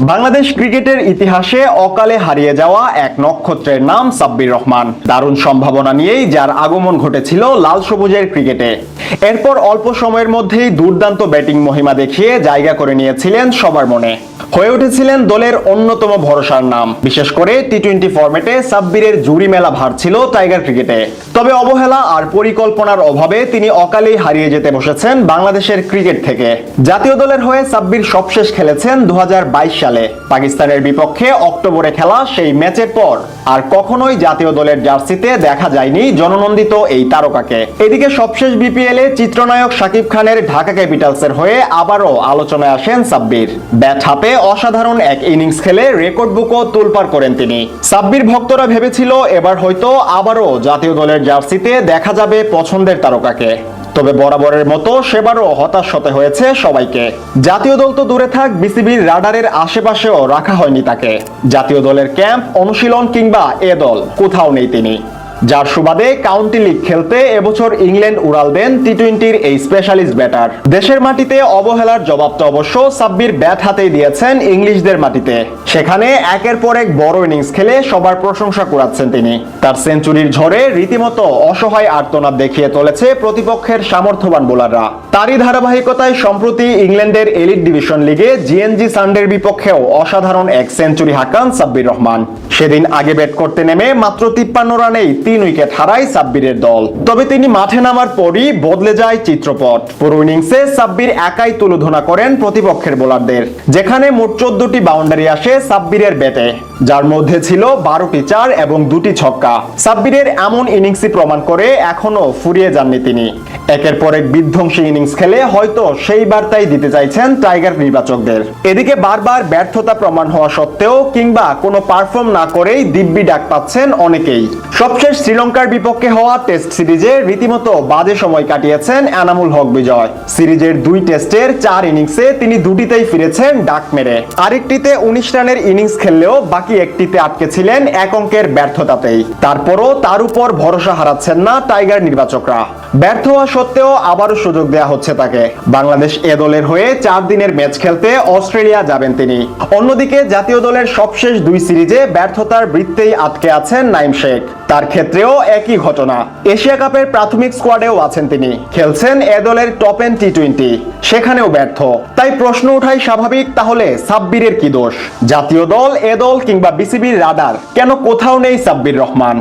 বাংলাদেশ ক্রিকেটের ইতিহাসে অকালে হারিয়ে যাওয়া এক নক্ষত্রের নাম সাব্বির রহমান। দারুণ সম্ভাবনা নিয়েই যার আগমন ঘটেছিল লাল সবুজের ক্রিকেটে। এরপর অল্প সময়ের মধ্যেই দুর্দান্ত ব্যাটিং মহিমা দেখিয়ে জায়গা করে নিয়েছিলেন সবার মনে। হয়ে উঠেছিলেন দলের অন্যতম ভরসার নাম। বিশেষ করে টি টোয়েন্টি ফরম্যাটে সাব্বিরের জুরি মেলা ভার ছিল টাইগার ক্রিকেটে। তবে অবহেলা আর পরিকল্পনার অভাবে তিনি অকালেই হারিয়ে যেতে বসেছেন বাংলাদেশের ক্রিকেট থেকে। জাতীয় দলের হয়ে সাব্বির সবশেষ খেলেছেন দু সালে। পাকিস্তানের বিপক্ষে অক্টোবরে খেলা সেই ম্যাচের পর আর কখনোই জাতীয় দলের জার্সিতে দেখা যায়নি জননন্দিত এই তারকাকে। এদিকে সবশেষ বিপিএল এ চিত্রনায়ক শাকিব খানের ঢাকা ক্যাপিটালসের হয়ে আবারও আলোচনায় আসেন সাব্বির। ব্যাট হাতে অসাধারণ এক ইনিংস খেলে রেকর্ড বুকও তুলপার করেন তিনি। সাব্বির ভক্তরা ভেবেছিল এবার হয়তো আবারও জাতীয় দলের জার্সিতে দেখা যাবে পছন্দের তারকাকে। তবে বরাবরের মতো সেবারও হতাশ হতে হয়েছে সবাইকে। জাতীয় দল তো দূরে থাক বিসিবির রাডারের আশেপাশেও রাখা হয়নি তাকে। জাতীয় দলের ক্যাম্প, অনুশীলন কিংবা এ দল, কোথাও নেই তিনি। যার সুবাদে কাউন্টি লিগ খেলতে এবছর ইংল্যান্ড উড়াল দেন টি টোয়েন্টির এই স্পেশালিস্ট ব্যাটার দেশের মাটিতে অবহেলার জবাবটা অবশ্য সাব্বির ব্যাট হাতেই দিয়েছেন ইংলিশদের মাটিতে। সেখানে একের পর এক বড় ইনিংস খেলে সবার প্রশংসা কুড়াচ্ছেন তিনি। তার সেঞ্চুরির ঝড়ে রীতিমতো অসহায় আর্তনাদ দেখিয়ে চলেছে প্রতিপক্ষের সামর্থ্যবান বোলাররা। তারই ধারাবাহিকতায় সম্প্রতি ইংল্যান্ডের এলিট ডিভিশন লিগে জিএনজি সানডের বিপক্ষেও অসাধারণ এক সেঞ্চুরি হাঁকান সাব্বির রহমান। সেদিন আগে ব্যাট করতে নেমে মাত্র তিপ্পান্ন রানেই তিন উইকেট হারায় সাব্বিরের দল। তবে তিনি মাঠে নামার পরই বদলে যায় চিত্রপট। পুরো ইনিংসে সাব্বির একাই তুলোধনা করেন প্রতিপক্ষের বোলারদের। যেখানে মোট চোদ্দটি বাউন্ডারি আসে সাব্বিরের ব্যাটে। যার মধ্যে ছিল বারোটি চার এবং দুটি ছক্কা। সাব্বিরের এমন ইনিংসই প্রমাণ করে এখনও ফুরিয়ে যাননি তিনি। একের পর এক বিধ্বংসী ইনিংস খেলে হয়তো সেই বার্তাই দিতে চাইছেন টাইগার নির্বাচকদের। এদিকে বারবার ব্যর্থতা প্রমাণ হওয়া সত্ত্বেও কিংবা কোনো পারফর্ম না করেই দিব্যি ডাক পাচ্ছেন অনেকেই। সবশেষ শ্রীলঙ্কার বিপক্ষে হওয়া টেস্ট সিরিজে রীতিমতো বাজে সময় কাটিয়েছেন এনামুল হক বিজয়। সিরিজের দুই টেস্টের চার ইনিংসে তিনি দুটিতেই ফিরেছেন ডাক মেরে। আরেকটিতে উনিশ রানের ইনিংস খেললেও বাকি একটিতে আটকে ছিলেন এক অঙ্কের ব্যর্থতাতেই। তারপরও তার উপর ভরসা হারাচ্ছেন না টাইগার নির্বাচকরা। ব্যর্থ হওয়া সত্ত্বেও আবারও সুযোগ দেওয়া হচ্ছে তাকে। বাংলাদেশ এ দলের হয়ে চার দিনের ম্যাচ খেলতে অস্ট্রেলিয়া যাবেন তিনি। অন্যদিকে জাতীয় দলের সবশেষ দুই সিরিজে ব্যর্থতার বৃত্তেই আটকে আছেন নাইম শেখ। তার ক্ষেত্রেও একই ঘটনা। এশিয়া কাপের প্রাথমিক স্কোয়াডেও আছেন তিনি। খেলছেন এ দলের টপ এন টি টোয়েন্টি সেখানেও ব্যর্থ। তাই প্রশ্ন ওঠাই স্বাভাবিক, তাহলে সাব্বিরের কি দোষ? জাতীয় দল, এ দল কিংবা বিসিবির রাডার, কেন কোথাও নেই সাব্বির রহমান?